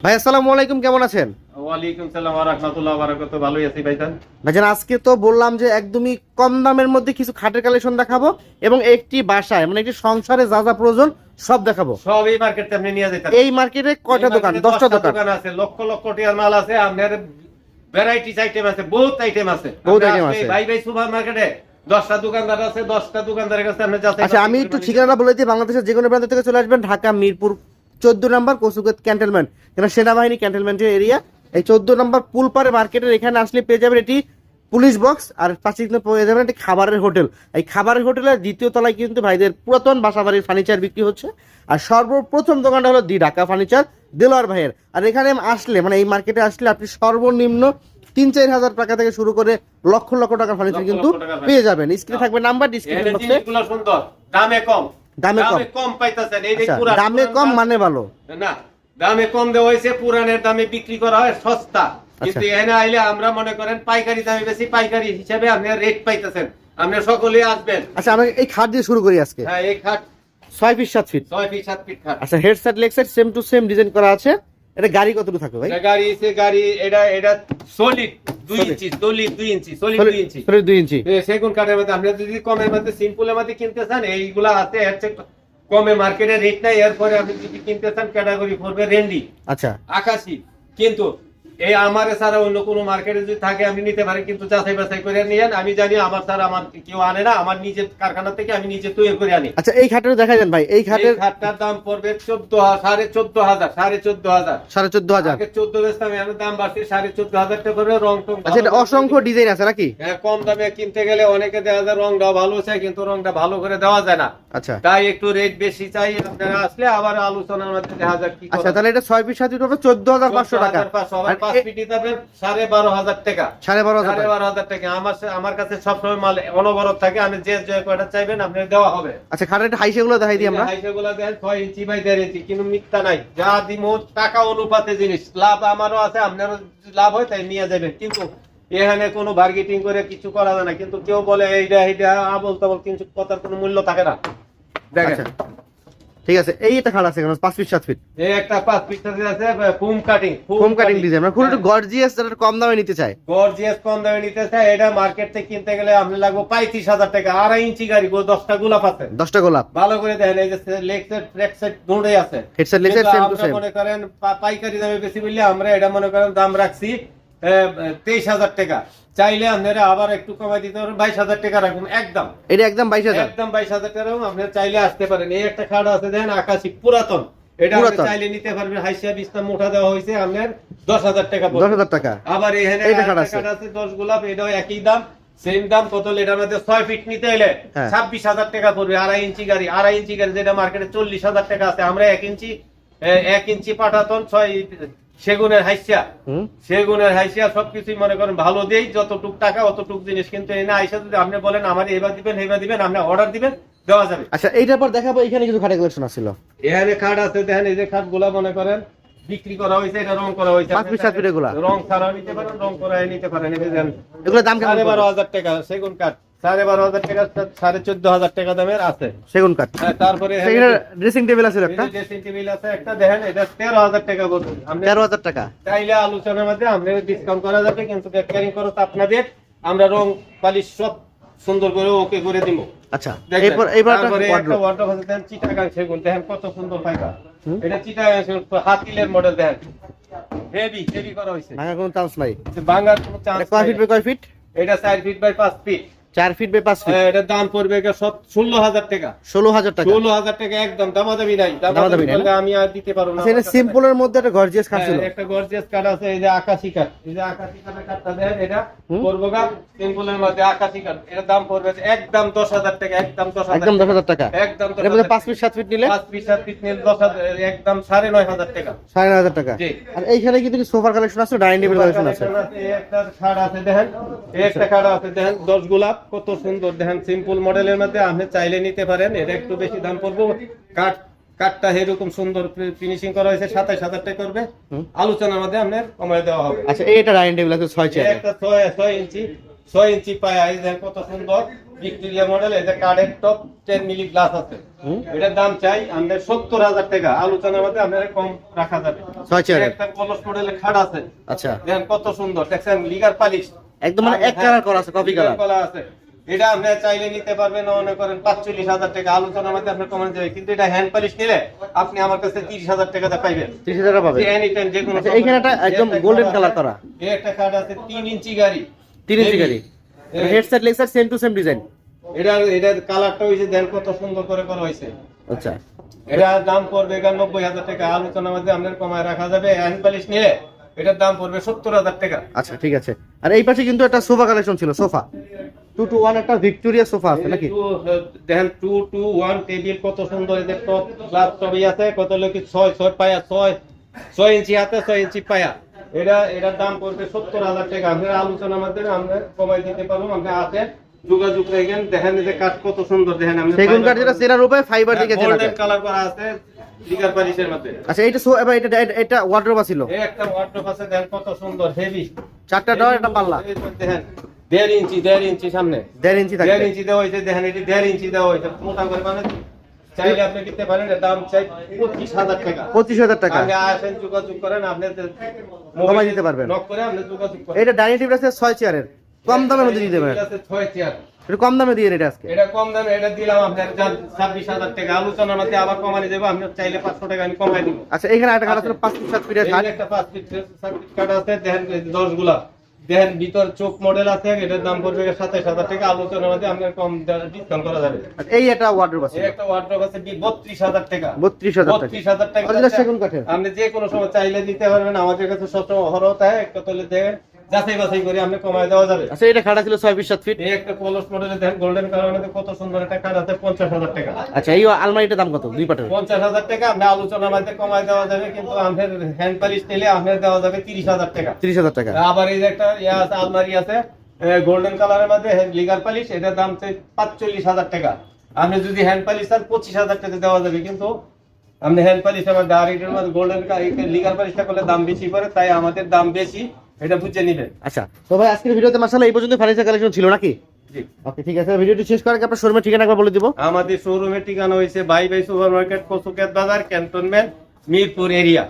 ভাই আসসালামু আলাইকুম কেমন আছেন? ওয়ালাইকুম সালাম ওয়া রাহমাতুল্লাহ ওয়া বারাকাতুহু। ভালোই আছি ভাইজান ভাইজান আজকে তো বললাম যে একদমই কম দামের মধ্যে কিছু খাটের কালেকশন দেখাবো এবং একটি বাসায় মানে একটি সংসারে যা যা প্রয়োজন সব দেখাবো। সব এই মার্কেটে আপনি নিয়ে যেতে এই মার্কেটে কয়টা দোকান? দোকান। আছে লক্ষ লক্ষ টাকার মাল আছে আপনার ভ্যারাইটিস আইটেম আছে বহুত আইটেম আছে। বহুত আসলে আছে। ভাই ভাই সুপার মার্কেটে দশটা দোকানদার আছে দশটা দোকানদারের কাছে আপনি আচ্ছা আমি একটু ঠিকানা বলে দিই বাংলাদেশের যে কোনো প্রান্ত থেকে চলে আসবেন ঢাকা মিরপুর চোদ্দ নম্বর কসুগত ক্যান্টনমেন্ট এখানে সেনাবাহিনী ক্যান্টনমেন্টের এরিয়া এই চোদ্দ নম্বর পুলপাড়ে মার্কেটের এখানে আসলে পেয়ে যাবেন এটি পুলিশ বক্স আর পাশে কিন্তু পেয়ে যাবেন একটি খাবারের হোটেল। এই খাবারের হোটেলের দ্বিতীয় তলায় কিন্তু ভাইদের পুরাতন বাসাবাড়ির ফার্নিচার বিক্রি হচ্ছে। আর সর্বপ্রথম দোকানটা হলো দি ঢাকা ফার্নিচার দেলোয়ার ভাইয়ের। আর এখানে আসলে মানে এই মার্কেটে আসলে আপনি সর্বনিম্ন তিন চার হাজার টাকা থেকে শুরু করে লক্ষ লক্ষ টাকার ফার্নিচার কিন্তু পেয়ে যাবেন। স্ক্রিনে থাকবে নাম্বার ডিসক্রিপশন বক্সে দামে কম। দামে কম। কম পাইতেছেন এই আচ্ছা, দামে কম মানে ভালো? না দামে কম দেওয়া হয়েছে পুরানের দামে বিক্রি করা হয় সস্তা। আচ্ছা। কিন্তু এখানে আইলে আমরা মনে করেন পাইকারি দামে বেশি পাইকারি হিসাবে আপনি রেট পাইতেছেন। আপনি সকলেই আসবেন। আচ্ছা আমরা এই খাট দিয়ে শুরু করি আজকে। হ্যাঁ এই খাট ছয় ফিট সাত ফিট ছয় ফিট সাত ফিট খাট। আচ্ছা head set leg set same to same design করা আছে। এটা গাড়ি কতটুকু থাকবে ভাই? গাড়ি সে গাড়ি এটা এটা সলিড সেগুন কাঠের মধ্যে যদি কমের মধ্যে সিম্পলের মধ্যে কিনতে চান এইগুলা আছে কমে মার্কেটে রেট নাই এরপরে আপনি যদি কিনতে চান ক্যাটাগরি রেন্ডি আচ্ছা। আকাশি। কিন্তু এই আমার ছাড়া অন্য কোনো মার্কেটে যদি থাকে আমি নিতে পারি কিন্তু যাচাই বাছাই করে নিয়েন। আমি জানি আমার ছাড়া আমার কেউ আনে না আমার নিজের কারখানা থেকে আমি নিজে তৈরি করে আনি। আচ্ছা এই খাটের দেখা যান ভাই এই খাটের খাটটার দাম পড়বে চোদ্দ সাড়ে চোদ্দ হাজার সাড়ে চোদ্দ হাজার। সাড়ে চোদ্দ হাজার। চোদ্দ বেচতাম এখন দাম বাড়ছে সাড়ে চোদ্দ হাজার টাকা করে রং টং আচ্ছা এটা অসংখ্য ডিজাইন আছে নাকি? হ্যাঁ, কম দামে কিনতে গেলে অনেকে দেওয়া যায় রংটা ভালো চাই কিন্তু রংটা ভালো করে দেওয়া যায় না। আচ্ছা। তাই একটু রেট বেশি চাই আপনারা আসলে আবার আলোচনার মধ্যে দেখা যাক কি আচ্ছা তাহলে এটা ছয় সাত ফিট চোদ্দ হাজার পাঁচশো টাকা। 14,500, আবার আর পাঁচ এ- ফিট হিসাবে সাড়ে বারো হাজার টাকা। সাড়ে বারো হাজার সাড়ে টাকা। বারো হাজার টাকা। আমার সে- আমার কাছে সবসময় মাল অনবরত থাকে। আমি যে যে কয়টা চাইবেন আপনি দেওয়া হবে। আচ্ছা খাটের একটা হাইসে দেখাই দিই আমরা। হাইসেগুলো দেন ছয় ইঞ্চি বাই দেড় ইঞ্চি কিন্তু মিথ্যা নাই। যা দিমো টাকা অনুপাতে জিনিস। লাভ আমারও আছে আপনারও লাভ হয় তাই নিয়ে যাবেন। কিন্তু এখানে কোনো বার্গেটিং করে কিছু করা যায় না। কিন্তু কেউ বলে এইটা এইটা আবল তাবল কিন্তু কথার কোনো মূল্য থাকে না। দেখেন। আচ্ছা। ঠিক আছে এই একটা খাট আছে পাঁচ ফিট সাত ফিট এই একটা পাঁচ পিসের আছে foam cutting home cutting design মানে খুব একটু গর্জিয়াস যারা কম দামে নিতে চায়। গর্জিয়াস কম দামে নিতে চাই এটা মার্কেট থেকে কিনতে গেলে আপনি লাগবে পঁয়ত্রিশ হাজার টাকা আড়াই ইঞ্চি গাড়ি গো দশটা গোলাপ আছে। দশটা গোলাপ। ভালো করে দেখেন এই যে লেগ সেট ট্র্যাক সেট দুটোই আছে। Headset leg set same to আমরা সেম মনে করেন পাইকারি দামে বেশি বললে আমরা এটা মনে করেন দাম রাখছি তেইশ হাজার টাকা। চাইলে আপনারা আবার একটু কমাই দিতে পারেন বাইশ হাজার টাকা রাখুন একদম। এটা একদম বাইশ হাজার। একদম বাইশ হাজার টাকা রাখুন আপনারা চাইলে আসতে পারেন। এই একটা খাট আছে দেখেন আকাশি পুরাতন। এটা আপনি চাইলে নিতে পারবেন হাইসিয়া বিস্তার মোটা দেওয়া হয়েছে আপনার দশ হাজার টাকা দশ হাজার টাকা। আবার এখানে এইটা আরেকটা কাঠ আছে। দশ গোলাপ এটাও একই দাম সেম দাম কত এটার মধ্যে ছয় ফিট নিতে এলে হ্যাঁ। ছাব্বিশ হাজার টাকা পড়বে আড়াই ইঞ্চি গাড়ি। আড়াই ইঞ্চি গাড়ি যেটা মার্কেটে চল্লিশ হাজার টাকা আছে আমরা এক ইঞ্চি এক ইঞ্চি পাঠাতন ছয় সেগুনের হাইসিয়া সেগুনের হাইসিয়া সবকিছুই মনে করেন ভালো দেই যতটুক টাকা অতটুক জিনিস। কিন্তু এনে আইসা যদি আপনি বলেন আমার এবার দিবেন এবার দিবেন আপনি অর্ডার দিবেন দেওয়া যাবে। আচ্ছা এইটার পর দেখাবো এখানে কিছু খাটের কালেকশন আছিল এখানে খাট আছে দেখেন এই যে খাটগুলা মনে করেন বিক্রি করা হয়েছে এটা রং করা হয়েছে। পাঁচ পিস, সাত পিস এগুলা? রং ছাড়াও নিতে পারেন রং করা নিতে পারেন এই এগুলোর দাম কেমন সাড়ে বারো পড়বে? হাজার টাকা সেগুন কাঠ। সাড়ে বারো হাজার টাকা সাড়ে চোদ্দ হাজার টাকা দামের আছে। সেগুন কাঠ। হ্যাঁ, তারপরে ড্রেসিং টেবিল আছে একটা ড্রেসিং টেবিল আছে একটা দেখেন এটা তেরো হাজার টাকা তেরো হাজার টাকা। চাইলে আলোচনার মধ্যে আমরা ডিসকাউন্ট করা যাবে কিন্তু ক্যারিং করো আপনাদের আমরা রং পালিশ সব সুন্দর করে ওকে করে দিব। আচ্ছা এরপর একটা আছে, দেখেন চিটাগাং সেগুন, দেখেন কত সুন্দর পাইকা। এটা চিটাগাং সেগুন, হাতিলের মডেল দেখেন। হেভি হেভি করা হয়েছে। ভাঙার কোনো চান্স নাই। কোনো chance কয় ফিট বাই কয় ফিট এটা চার ফিট বাই ফিট চার ফিট বাই পাঁচ ফিট এটার দাম পড়বে ষোলো হাজার টাকা। ষোলো হাজার টাকা? ষোলো হাজার টাকা একদম দামাদামি নাই। দামাদামি নাই আমি আর দিতে পারব না আচ্ছা এটা সিম্পলের মধ্যে একটা গর্জিয়াস হ্যাঁ, ছিল। একটা গর্জিয়াস কাঠ আছে এই যে আকাশি কাঠ এই যে আকাশি কাঠের কাঠটা দেখেন এটা। পড়ব গা সিম্পলের মধ্যে আকাশি কাঠ এটার দাম পড়বে একদম দশ হাজার টাকা একদম দশ হাজার একদম দশ হাজার টাকা? একদম এর মধ্যে পাঁচ ফিট সাত ফিট নিলে? পাঁচ পিস সাত পিস নিলে দশ হাজার একদম সাড়ে নয় হাজার টাকা। সাড়ে নয় হাজার টাকা? আর এইখানে কিন্তু সোফার কালেকশন আছে ডাইনিং টেবিল কালেকশন আছে। একটা খাট আছে দেখেন। একটা খাট আছে দেখেন দশ গোলাপ। কত সুন্দর দেখেন সিম্পল মডেলের মধ্যে আপনি চাইলে নিতে পারেন। এটা একটু বেশি দাম পড়ব। কাঠ কাঠটা এরকম সুন্দর ফিনিশিং করা হয়েছে সাতাইশ হাজার টাকা করবে আলোচনার মধ্যে আপনার কমায় দেওয়া হবে। আচ্ছা একটা ডাইনিং টেবিল আছে ছয় চেয়ার একটা ছয় ছয় ইঞ্চি ছয় ইঞ্চি পায়া এই দেখেন কত সুন্দর। ভিক্টোরিয়া মডেল এটা কার্ডের টপ টেন মিলি গ্লাস আছে। এটার দাম চাই আমাদের সত্তর হাজার টাকা। আলোচনার মধ্যে আপনারা কম রাখা যাবে। ছয় চেয়ারের একটা কলস মডেলের খাট আছে। আচ্ছা। দেখেন কত সুন্দর। দেখছেন লিগার পালিশ একদম মানে এক কালার করা আছে কফি কালার কলা আছে। এটা আপনি চাইলে নিতে পারবেন মনে করেন পাঁচচল্লিশ হাজার টাকা। আলোচনার মধ্যে আপনার কমানো যাবে কিন্তু এটা হ্যান্ড পালিশ নিলে আপনি আমার কাছে তিরিশ হাজার টাকাতে পাইবেন। ত্রিশ হাজার পাবে এনি টাইম যে কোনো আচ্ছা, এইখানে একটা একদম golden color করা। এই একটা কার্ড আছে তিন ইঞ্চি গাড়ি। তিন ইঞ্চি গাড়ি। Headset leg set same to same design এটা এটার কালারটা হয়েছে দেন কত সুন্দর করে করা হয়েছে আচ্ছা। এটা দাম পড়বে একানব্বই হাজার টাকা। আলোচনার মধ্যে আপনার কমায় রাখা যাবে। হ্যান্ড পালিশ নিলে এটার দাম পড়বে সত্তর হাজার টাকা। আচ্ছা ঠিক আছে। আর এই পাশে কিন্তু একটা সোফা কালেকশন ছিল সোফা। টু টু ওয়ান একটা ভিক্টোরিয়া সোফা আছে নাকি? দেখেন টু টু ওয়ান টেবিল কত সুন্দর এদের টপ গ্লাস টবই আছে কত লোক ছয় ছয় পায়া ছয় ছয় ইঞ্চি হাতে ছয় ইঞ্চি পায়া। এটা এটার দাম পড়বে সত্তর হাজার টাকা। আপনার আলোচনার মাধ্যমে আমরা কমাই দিতে পারব আপনি আছে যোগাযোগ রাখেন দেখেন যে কাঠ কত সুন্দর দেখেন আপনি সেগুন কাঠ যেটা চেনার উপায় ফাইবার যায় কালার করা আছে পালিশের মধ্যে। আচ্ছা এইটা সো এবার এটা এটা- ওয়ার্ড্রোব ছিল এই একটা ওয়ার্ডরোব আছে দেখেন কত সুন্দর হেভি চারটা ডর একটা পাল্লা। দেখেন দেড় ইঞ্চি দেড় ইঞ্চি সামনে। দেড় ইঞ্চি দেড় ইঞ্চি দেওয়া হয়েছে দেখেন এটি দেড় ইঞ্চি দেওয়া হয়েছে। মোটা করে মানে চাইলে আপনি কিনতে পারেন দাম চাই পঁচিশ হাজার টাকা। পঁচিশ হাজার টাকা। আগে আসেন যোগাযোগ করেন আপনি দিতে পারবেন। নক করে আপনি যোগাযোগ করেন। এটা ডাইনিং টেবিল আছে ছয় চেয়ারের কম দামের মধ্যে দিতে পারেন আছে একটু কম দামে দিয়ে এটা আজকে। এটা কম দামে এটা দিলাম আপনার ছাব্বিশ হাজার টাকা। আলোচনার মধ্যে আবার কমানি দেবো আপনি চাইলে পাঁচশো টাকা আমি কমাই দিব। আচ্ছা এখানে একটা কাঠ আছে পাঁচ ফিট সাত ফিটের কাঠ এই একটা পাঁচ ফিট সার্কিট কার্ড আছে দেখেন দশগুলা দেখেন ভিতর চোখ মডেল আছে এটার দাম পড়বে সাতাইশ হাজার টাকা। আলোচনার মধ্যে আপনার কম ডিসকাউন্ট করা যাবে। আর এই একটা ওয়ার্ড্রোব আছে। এই একটা ওয়ার্ড্রোব আছে বত্রিশ হাজার টাকা। বত্রিশ হাজার টাকা। বত্রিশ হাজার টাকা Original সেগুন কাঠের। আপনি যে কোনো সময় চাইলে দিতে পারবেন আমাদের কাছে সবসময় হরও থাকে একটা তলে দেখেন যাচাই বাছাই করে আপনি কমায় দেওয়া যাবে। আচ্ছা এটা খাটা ছিল ফিট সাত ফিট। এই একটা দেখেন গোল্ডেন কালার কত সুন্দর একটা কার্ড আছে পঞ্চাশ হাজার টাকা। আচ্ছা এই আলমারিটার দাম কত? দুই পাটের। পঞ্চাশ হাজার টাকা আপনি আলোচনার মধ্যে কমায় দেওয়া যাবে কিন্তু আমাদের হ্যান্ড পালিশ নিলে আপনার দেওয়া যাবে তিরিশ হাজার টাকা। তিরিশ হাজার টাকা। আবার এই যে একটা ইয়ে আছে আলমারি আছে গোল্ডেন কালারের মধ্যে লিগার পালিশ এটার দাম পাঁচচল্লিশ হাজার টাকা। আপনি যদি হ্যান্ড পালিশ চান পঁচিশ হাজার টাকা দেওয়া যাবে কিন্তু আপনি হ্যান্ড পালিশ আমার গাড়িটার মধ্যে গোল্ডেন লিগার পালিশটা করলে দাম বেশি পড়ে তাই আমাদের দাম বেশি। এটা বুঝে নেবেন। আচ্ছা তো ভাই আজকের ভিডিওতে মাসালা এই পর্যন্ত ফার্নিচার কালেকশন ছিল নাকি? ওকে ঠিক আছে ভিডিওটি শেষ করার আগে আপনার শোরুমের ঠিকানা একবার বলে দিব। আমাদের শোরুমের ঠিকানা হয়েছে bye bye super market Kachukhet Bazar cantonment Mirpur area